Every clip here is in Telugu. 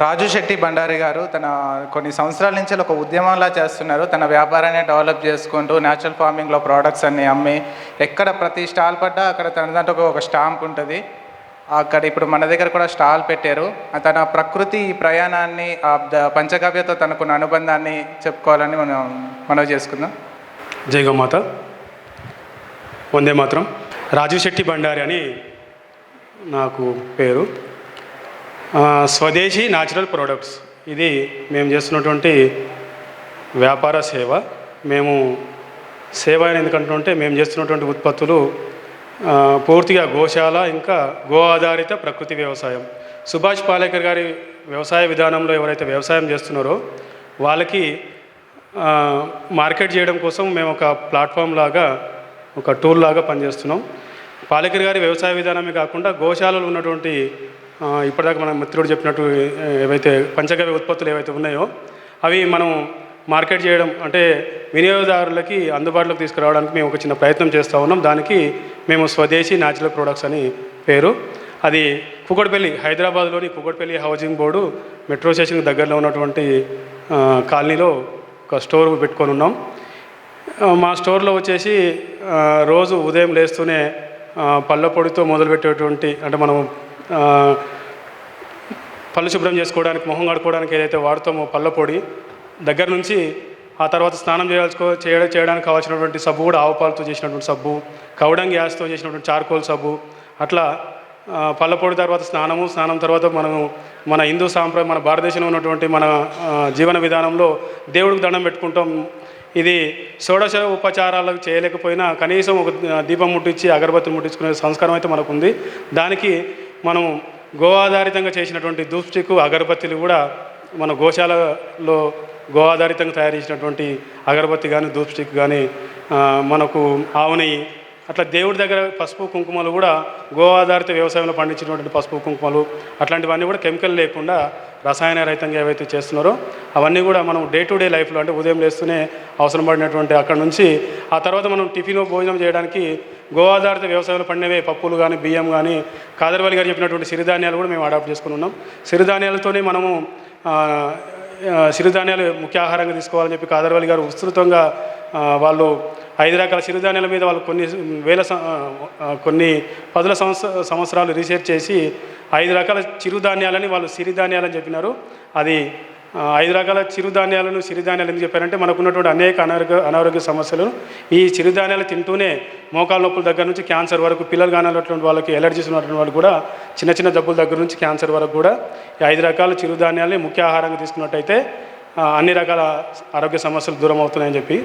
రాజు శెట్టి బండారి గారు తన కొన్ని సంవత్సరాల నుంచి ఒక ఉద్యమంలా చేస్తున్నారు. తన వ్యాపారాన్ని డెవలప్ చేసుకుంటూ న్యాచురల్ ఫార్మింగ్లో ప్రోడక్ట్స్ అన్ని అమ్మి ఎక్కడ ప్రతి స్టాల్ పడ్డా అక్కడ తన ఒక- ఒక స్టాంప్ ఉంటుంది. అక్కడ ఇప్పుడు మన దగ్గర కూడా స్టాల్ పెట్టారు. తన ప్రకృతి ప్రయాణాన్ని ఆ ద- పంచగవ్యతో తనకున్న అనుబంధాన్ని చెప్పుకోవాలని మనం మనవి చేసుకుందాం. జై గోమాత వందే మాత్రం. రాజు శెట్టి బండారి అని నాకు పేరు. స్వదేశీ న్యాచురల్ ప్రోడక్ట్స్ ఇది మేము చేస్తున్నటువంటి వ్యాపార సేవ. మేము సేవ అని ఎందుకంటుంటే మేము చేస్తున్నటువంటి ఉత్పత్తులు పూర్తిగా గోశాల ఇంకా గో ఆధారిత ప్రకృతి వ్యవసాయం. సుభాష్ పాలేకర్ గారి వ్యవసాయ విధానంలో ఎవరైతే వ్యవసాయం చేస్తున్నారో వాళ్ళకి మార్కెట్ చేయడం కోసం మేము ఒక ప్లాట్ఫామ్ లాగా ఒక టూల్ లాగా పనిచేస్తున్నాం. పాలేకర్ గారి వ్యవసాయ విధానమే కాకుండా గోశాలలో ఉన్నటువంటి ఇప్పటిదాకా మన మిత్రుడు చెప్పినట్టు ఏవైతే పంచగవ్య ఉత్పత్తులు ఏవైతే ఉన్నాయో అవి మనం మార్కెట్ చేయడం అంటే వినియోగదారులకి అందుబాటులోకి తీసుకురావడానికి మేము ఒక చిన్న ప్రయత్నం చేస్తూ ఉన్నాం. దానికి మేము స్వదేశీ న్యాచురల్ ప్రొడక్ట్స్ అని పేరు. అది కుకట్పల్లి హైదరాబాద్లోని కుకట్పల్లి హౌసింగ్ బోర్డు మెట్రో స్టేషన్కి దగ్గరలో ఉన్నటువంటి కాలనీలో ఒక స్టోర్ పెట్టుకొని ఉన్నాం. మా స్టోర్లో వచ్చేసి రోజు ఉదయం లేస్తూనే పళ్ళ పొడితో మొదలుపెట్టేటువంటి అంటే మనం పళ్ళు శుభ్రం చేసుకోవడానికి మొహం కడుక్కోవడానికి ఏదైతే వాడుతామో పళ్ళ పొడి దగ్గర నుంచి ఆ తర్వాత స్నానం చేయాల్సుకో చేయడం చేయడానికి కావాల్సినటువంటి సబ్బు కూడా ఆవు పాలతో చేసినటువంటి సబ్బు కౌడం గ్యాస్తో చేసినటువంటి చార్కోల్ సబ్బు అట్లా పళ్ళపొడి తర్వాత స్నానము స్నానం తర్వాత మనము మన హిందూ సాంప్రదాయం మన భారతదేశంలో ఉన్నటువంటి మన జీవన విధానంలో దేవుడికి దండం పెట్టుకుంటాం. ఇది షోడశ ఉపచారాలకు చేయలేకపోయినా కనీసం ఒక దీపం ముట్టించి అగరబత్తి ముట్టించుకునే సంస్కారం అయితే మనకు ఉంది దానికి మనం గో ఆధారితంగా చేసినటువంటి దూప్స్టిక్ అగరబత్తిలు కూడా మన గోశాలలో గో ఆధారితంగా తయారు చేసినటువంటి అగరబత్తి కానీ దూప్స్టిక్ కానీ మనకు ఆవు నెయ్యి అట్లా దేవుడి దగ్గర పసుపు కుంకుమలు కూడా గో ఆధారిత వ్యవసాయంలో పండించినటువంటి పసుపు కుంకుమలు అట్లాంటివన్నీ కూడా కెమికల్ లేకుండా రసాయన రహితంగా ఏవైతే చేస్తున్నారో అవన్నీ కూడా మనం డే టు డే లైఫ్లో అంటే ఉదయం లేస్తూనే అవసరం పడినటువంటి అక్కడ నుంచి ఆ తర్వాత మనం టిఫిన్ భోజనం చేయడానికి గోవాధారిత వ్యవసాయంలో పండినవే పప్పులు కానీ బియ్యం కానీ కాదర్వాలి గారు చెప్పినటువంటి సిరిధాన్యాలు కూడా మేము అడాప్ట్ చేసుకుని ఉన్నాం. సిరిధాన్యాలతోనే మనము సిరిధాన్యాలు ముఖ్య ఆహారంగా తీసుకోవాలని చెప్పి కాదర్వాలి గారు విస్తృతంగా వాళ్ళు ఐదు రకాల సిరిధాన్యాల మీద వాళ్ళు కొన్ని వేల కొన్ని పదుల సంవత్సర సంవత్సరాలు రీసెర్చ్ చేసి ఐదు రకాల చిరుధాన్యాలని వాళ్ళు సిరిధాన్యాలని చెప్పినారు. అది ఐదు రకాల చిరుధాన్యాలను సిరిధాన్యాలు ఎందుకు చెప్పారంటే మనకు ఉన్నటువంటి అనేక అనారోగ్య అనారోగ్య సమస్యలు. ఈ చిరుధాన్యాలు తింటూనే మోకాల నొప్పుల దగ్గర నుంచి క్యాన్సర్ వరకు పిల్లలు కానటువంటి వాళ్ళకి ఎలర్జీస్ ఉన్నటువంటి వాళ్ళు కూడా చిన్న చిన్న జబ్బుల దగ్గర నుంచి క్యాన్సర్ వరకు కూడా ఈ ఐదు రకాల చిరుధాన్యాలని ముఖ్య ఆహారంగా తీసుకున్నట్టయితే అన్ని రకాల ఆరోగ్య సమస్యలు దూరం అవుతున్నాయని చెప్పి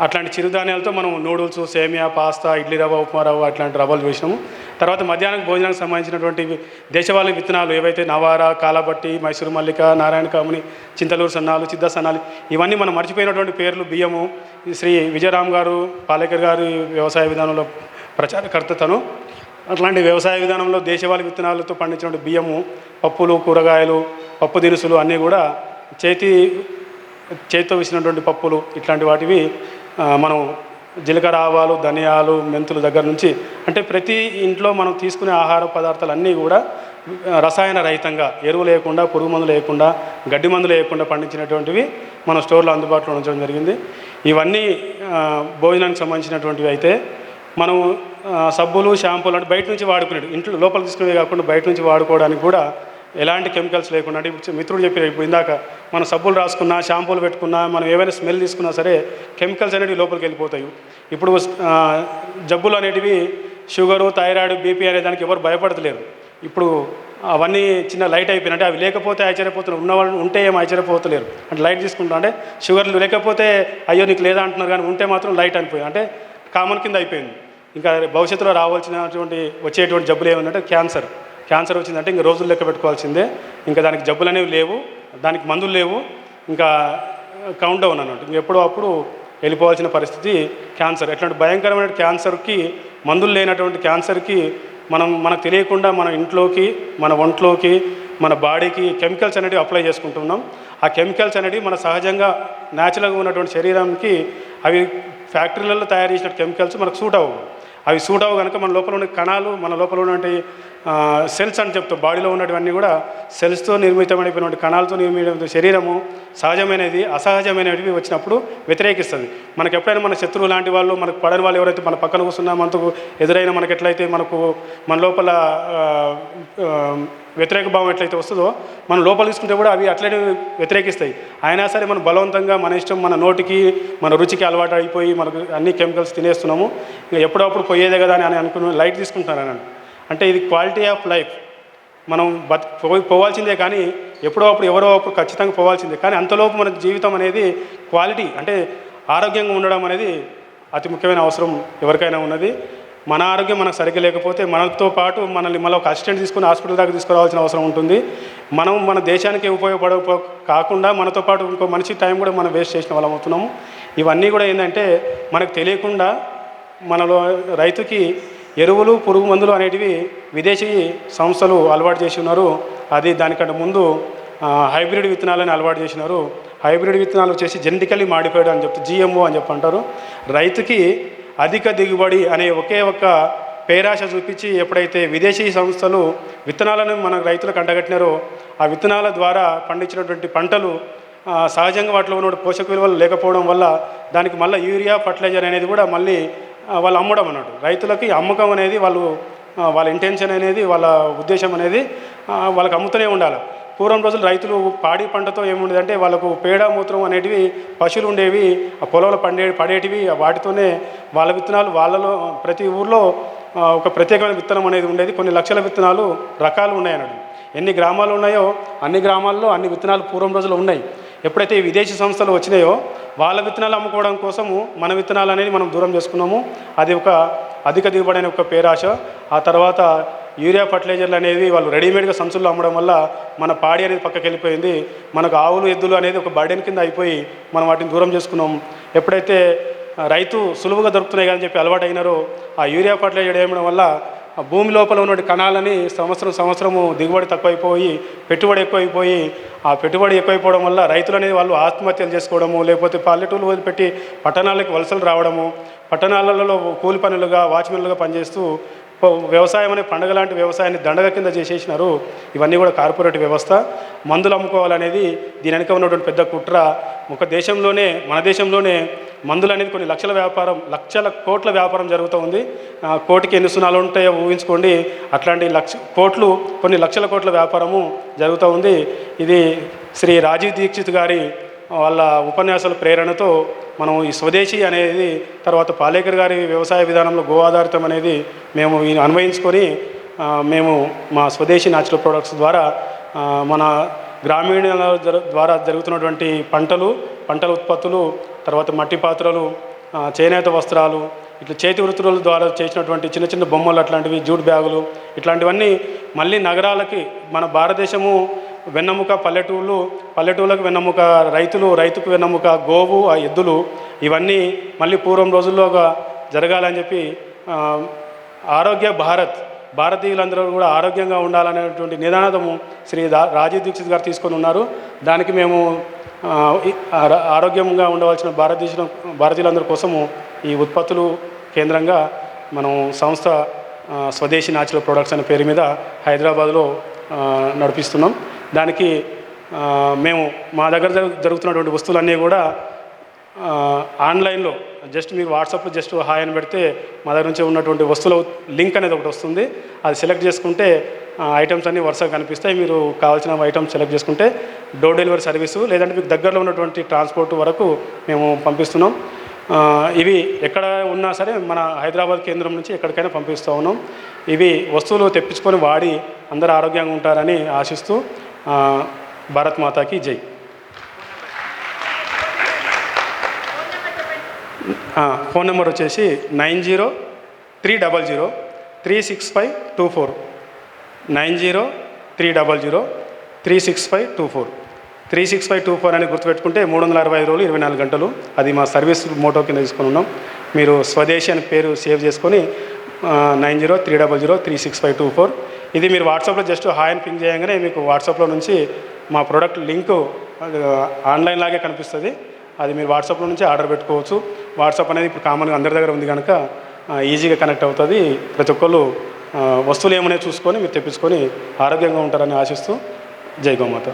అట్లాంటి చిరుధాన్యాలతో మనం నూడిల్స్ సేమియా పాస్తా ఇడ్లీ రవ్వ ఉప్మా రవ్వ అట్లాంటి రవ్వలు వేసినాము. తర్వాత మధ్యాహ్నం భోజనానికి సంబంధించినటువంటి దేశవాళీ విత్తనాలు ఏవైతే నవారా కాలబట్టి మైసూరు మల్లిక నారాయణ కాముని చింతలూరు సన్నాలు చిద్ద సన్నాలు ఇవన్నీ మనం మర్చిపోయినటువంటి పేర్లు బియ్యము శ్రీ విజయరామ్ గారు పాలేకర్ గారు వ్యవసాయ విధానంలో ప్రచారకర్త తను అట్లాంటి వ్యవసాయ విధానంలో దేశవాళీ విత్తనాలతో పండించిన బియ్యము పప్పులు కూరగాయలు పప్పు దినుసులు అన్నీ కూడా చేతి చేతితో వేసినటువంటి పప్పులు ఇట్లాంటి వాటివి మనం జీలకర్ర ఆవాలు ధనియాలు మెంతుల దగ్గర నుంచి అంటే ప్రతి ఇంట్లో మనం తీసుకునే ఆహార పదార్థాలు అన్నీ కూడా రసాయన రహితంగా ఎరువు లేకుండా పురుగు మందులు లేకుండా గడ్డి మందులు లేకుండా పండించినటువంటివి మన స్టోర్లో అందుబాటులో ఉంచడం జరిగింది. ఇవన్నీ భోజనానికి సంబంధించినటువంటివి అయితే మనం సబ్బులు షాంపూలు అంటే బయట నుంచి వాడుకునేవి ఇంట్లో లోపల తీసుకునేవి కాకుండా బయట నుంచి వాడుకోవడానికి కూడా ఎలాంటి కెమికల్స్ లేకుండా అంటే ఇప్పుడు మిత్రుడు చెప్పారు ఇప్పుడు ఇందాక మనం సబ్బులు రాసుకున్నా షాంపూలు పెట్టుకున్నా మనం ఏవైనా స్మెల్ తీసుకున్నా సరే కెమికల్స్ అనేవి లోపలికి వెళ్ళిపోతాయి. ఇప్పుడు జబ్బులు అనేటివి షుగరు థైరాయిడ్ బీపీ అనే దానికి ఎవరు భయపడతలేరు. ఇప్పుడు అవన్నీ చిన్న లైట్ అయిపోయినాయి. అంటే అవి లేకపోతే ఆశ్చర్యపోతున్నారు. ఉన్నవాళ్ళు ఉంటే ఏం ఆశ్చర్యపోతలేరు. అంటే లైట్ తీసుకుంటాం అంటే షుగర్లు లేకపోతే అయ్యో నీకు లేదా అంటున్నారు కానీ ఉంటే మాత్రం లైట్ అనిపోయింది. అంటే కామన్ కింద అయిపోయింది. ఇంకా భవిష్యత్తులో రావాల్సినటువంటి వచ్చేటువంటి జబ్బులు ఏమంటే క్యాన్సర్. క్యాన్సర్ వచ్చిందంటే ఇంకా రోజులు లెక్క పెట్టుకోవాల్సిందే. ఇంకా దానికి జబ్బులు అనేవి లేవు. దానికి మందులు లేవు. ఇంకా కౌంట్ డౌన్ అన్నట్టు. ఇంక ఎప్పుడో అప్పుడు వెళ్ళిపోవాల్సిన పరిస్థితి క్యాన్సర్. ఎట్లాంటి భయంకరమైన క్యాన్సర్కి మందులు లేనటువంటి క్యాన్సర్కి మనం మనకు తెలియకుండా మన ఇంట్లోకి మన ఒంట్లోకి మన బాడీకి కెమికల్స్ అనేవి అప్లై చేసుకుంటున్నాం. ఆ కెమికల్స్ అనేవి మన సహజంగా న్యాచురల్గా ఉన్నటువంటి శరీరానికి అవి ఫ్యాక్టరీలలో తయారు చేసిన కెమికల్స్ మనకు సూట్ అవ్వవు. అవి సూట్ అవ్వ కనుక మన లోపల ఉన్న కణాలు మన లోపల ఉన్నటువంటి సెల్స్ అని చెప్తాం. బాడీలో ఉన్నటువన్నీ కూడా సెల్స్తో నిర్మితమైనటువంటి కణాలతో నిర్మితమైన శరీరము సహజమైనది అసహజమైనవి వచ్చినప్పుడు వ్యతిరేకిస్తుంది. మనకు ఎప్పుడైనా మన శత్రువు లాంటి వాళ్ళు మనకు పడని వాళ్ళు ఎవరైతే మన పక్కన కూర్చున్నా మనకు ఎదురైన మనకు ఎట్లయితే మనకు మన లోపల వ్యతిరేక భావం ఎట్లయితే వస్తుందో మనం లోపల తీసుకుంటే కూడా అవి అట్లనే వ్యతిరేకిస్తాయి. అయినా సరే మనం బలవంతంగా మన ఇష్టం మన నోటికి మన రుచికి అలవాటు అయిపోయి మనకు అన్ని కెమికల్స్ తినేస్తున్నాము. ఇంకా ఎప్పుడప్పుడు పోయేదే కదా అని అనుకుని లైట్ తీసుకుంటున్నారు అని అంటే ఇది క్వాలిటీ ఆఫ్ లైఫ్ మనం బత్ పోవాల్సిందే కానీ ఎప్పుడో అప్పుడు ఎవరో అప్పుడు ఖచ్చితంగా పోవాల్సిందే. కానీ అంతలోపు మన జీవితం అనేది క్వాలిటీ అంటే ఆరోగ్యంగా ఉండడం అనేది అతి ముఖ్యమైన అవసరం ఎవరికైనా ఉన్నది. మన ఆరోగ్యం మనకు సరిగ్గా లేకపోతే మనతో పాటు మనల్ని మళ్ళీ ఒక అసిస్టెంట్ తీసుకుని హాస్పిటల్ దాకా తీసుకురావాల్సిన అవసరం ఉంటుంది. మనం మన దేశానికి ఉపయోగపడ కాకుండా మనతో పాటు ఇంకో మనిషి టైం కూడా మనం వేస్ట్ చేసిన వాళ్ళం అవుతున్నాము ఇవన్నీ కూడా ఏంటంటే మనకు తెలియకుండా మనలో రైతుకి ఎరువులు పురుగు మందులు అనేటివి విదేశీ సంస్థలు అలవాటు చేసి ఉన్నారు. అది దానికంటే ముందు హైబ్రిడ్ విత్తనాలని అలవాటు చేసినారు హైబ్రిడ్ విత్తనాలు వచ్చేసి జెనెటికల్లీ మాడిఫైడ్ అని చెప్తారు జిఎంఓ అని చెప్పి అంటారు. రైతుకి అధిక దిగుబడి అనే ఒకే ఒక్క పేరాశ చూపించి ఎప్పుడైతే విదేశీ సంస్థలు విత్తనాలను మన రైతులకు అండగట్టినారో ఆ విత్తనాల ద్వారా పండించినటువంటి పంటలు సహజంగా వాటిలో ఉన్న పోషక విలువలు లేకపోవడం వల్ల దానికి మళ్ళీ యూరియా ఫర్టిలైజర్ అనేది కూడా మళ్ళీ వాళ్ళు అమ్మడం అన్నట్టు. రైతులకి అమ్మకం అనేది వాళ్ళు వాళ్ళ ఇంటెన్షన్ అనేది వాళ్ళ ఉద్దేశం అనేది వాళ్ళకి అమ్ముతూనే ఉండాలి. పూర్వం రోజులు రైతులు పాడి పంటతో ఏముండేదంటే వాళ్ళకు పేడ మూత్రం అనేటివి పశువులు ఉండేవి ఆ పొలంలో పండే పడేటివి వాటితోనే వాళ్ళ విత్తనాలు వాళ్ళలో ప్రతి ఊర్లో ఒక ప్రత్యేకమైన విత్తనం అనేది ఉండేది. కొన్ని లక్షల విత్తనాలు రకాలు ఉన్నాయి అన్నట్టు. ఎన్ని గ్రామాలు ఉన్నాయో అన్ని గ్రామాల్లో అన్ని విత్తనాలు పూర్వం రోజులు ఉన్నాయి. ఎప్పుడైతే ఈ విదేశీ సంస్థలు వచ్చినాయో వాళ్ళ విత్తనాలు అమ్ముకోవడం కోసము మన విత్తనాలు అనేది మనం దూరం చేసుకున్నాము. అది ఒక అధిక దిగుబడి అనే ఒక పేరాశ. ఆ తర్వాత యూరియా ఫర్టిలైజర్లు అనేవి వాళ్ళు రెడీమేడ్గా సంచుల్లో అమ్మడం వల్ల మన పాడి అనేది పక్కకి వెళ్ళిపోయింది. మనకు ఆవులు ఎద్దులు అనేది ఒక బర్డెన్ కింద అయిపోయి మనం వాటిని దూరం చేసుకున్నాం ఎప్పుడైతే రైతు సులువుగా దొరుకుతున్నాయి కానీ చెప్పి అలవాటు అయినారో ఆ యూరియా ఫర్టిలైజర్ వేయడం వల్ల భూమి లోపల ఉన్న కణాలని సంవత్సరం సంవత్సరము దిగుబడి తక్కువైపోయి పెట్టుబడి ఎక్కువైపోయి ఆ పెట్టుబడి ఎక్కువైపోవడం వల్ల రైతులు అనేది వాళ్ళు ఆత్మహత్యలు చేసుకోవడము లేకపోతే పల్లెటూరు వదిలిపెట్టి పట్టణాలకు వలసలు రావడము పట్టణాలలో కూలి పనులుగా వాచ్మెన్లుగా పనిచేస్తూ వ్యవసాయం అనే పండగ లాంటి వ్యవసాయాన్ని దండగ కింద చేసేసినారు. ఇవన్నీ కూడా కార్పొరేట్ వ్యవస్థ. మందులు అమ్ముకోవాలనేది దీని వెనుక ఉన్నటువంటి పెద్ద కుట్ర. ఒక దేశంలోనే మన దేశంలోనే మందులు అనేది కొన్ని లక్షల వ్యాపారం లక్షల కోట్ల వ్యాపారం జరుగుతూ ఉంది. కోటికి ఎన్ని సున్నాలు ఉంటాయో ఊహించుకోండి. అట్లాంటి లక్ష కోట్లు కొన్ని లక్షల కోట్ల వ్యాపారము జరుగుతూ ఉంది. ఇది శ్రీ రాజీవ్ దీక్షిత్ గారి వాళ్ళ ఉపన్యాసాల ప్రేరణతో మనం ఈ స్వదేశీ అనేది తర్వాత పాలేకర్ గారి వ్యవసాయ విధానంలో గో ఆధారితం అనేది మేము అన్వయించుకొని మేము మా స్వదేశీ న్యాచురల్ ప్రొడక్ట్స్ ద్వారా మన గ్రామీణ ద్వారా జరుగుతున్నటువంటి పంటలు పంటల ఉత్పత్తులు తర్వాత మట్టి పాత్రలు చేనేత వస్త్రాలు ఇట్లా చేతి వృత్తుల ద్వారా చేసినటువంటి చిన్న చిన్న బొమ్మలు అట్లాంటివి జూట్ బ్యాగులు ఇట్లాంటివన్నీ మళ్ళీ నగరాలకి మన భారతదేశము వెన్నెముక పల్లెటూళ్ళు పల్లెటూళ్ళకు వెన్నముక రైతులు రైతుకు వెన్నముక గోవు ఆ ఎద్దులు ఇవన్నీ మళ్ళీ పూర్వం రోజుల్లోగా జరగాలని చెప్పి ఆరోగ్య భారత్ భారతీయులందరూ కూడా ఆరోగ్యంగా ఉండాలనేటువంటి నిదానము శ్రీ దా రాజీవ్ దీక్షిత్ గారు తీసుకొని ఉన్నారు. దానికి మేము ఆరోగ్యంగా ఉండవలసిన భారతదేశం భారతీయులందరి కోసము ఈ ఉత్పత్తులు కేంద్రంగా మనం సంస్థ స్వదేశీ న్యాచురల్ ప్రొడక్ట్స్ అనే పేరు మీద హైదరాబాద్లో నడిపిస్తున్నాం. దానికి మేము మా దగ్గర జరుగుతున్నటువంటి వస్తువులన్నీ కూడా ఆన్లైన్లో జస్ట్ మీరు వాట్సాప్లో జస్ట్ హాయ్ అని పెడితే మా దగ్గర నుంచి ఉన్నటువంటి వస్తువుల లింక్ అనేది ఒకటి వస్తుంది. అది సెలెక్ట్ చేసుకుంటే ఐటమ్స్ అన్నీ వరుసగా కనిపిస్తాయి. మీరు కావాల్సిన ఐటమ్స్ సెలెక్ట్ చేసుకుంటే డోర్ డెలివరీ సర్వీసు లేదంటే మీకు దగ్గరలో ఉన్నటువంటి ట్రాన్స్పోర్ట్ వరకు మేము పంపిస్తున్నాం. ఇవి ఎక్కడ ఉన్నా సరే మన హైదరాబాద్ కేంద్రం నుంచి ఎక్కడికైనా పంపిస్తూ ఉన్నాం. ఇవి వస్తువులు తెప్పించుకొని వాడి అందరూ ఆరోగ్యంగా ఉంటారని ఆశిస్తూ భారత్ మాతాకి జై. ఫోన్ నెంబర్ వచ్చేసి nine zero three double zero three six five two four. Nine zero three double zero three six five two four. Three six five two four అని గుర్తుపెట్టుకుంటే మూడు వందల అరవై ఐదు రోజులు ఇరవై నాలుగు గంటలు. అది మా సర్వీస్ మోటో కింద తీసుకొని ఉన్నాం. మీరు స్వదేశీ అని పేరు సేవ్ చేసుకొని nine zero three double zero three six five two four. ఇది మీరు వాట్సాప్లో జస్ట్ హాయ్ అని పింక్ చేయగానే మీకు వాట్సాప్లో నుంచి మా ప్రోడక్ట్ లింక్ ఆన్లైన్ లాగే కనిపిస్తుంది. అది మీరు వాట్సాప్లో నుంచి ఆర్డర్ పెట్టుకోవచ్చు. వాట్సాప్ అనేది ఇప్పుడు కామన్గా అందరి దగ్గర ఉంది కనుక ఈజీగా కనెక్ట్ అవుతుంది. ప్రతి ఒక్కళ్ళు వస్తువులు ఏమనే చూసుకొని మీరు తెప్పించుకొని ఆరోగ్యంగా ఉంటారని ఆశిస్తూ జై గోమాత.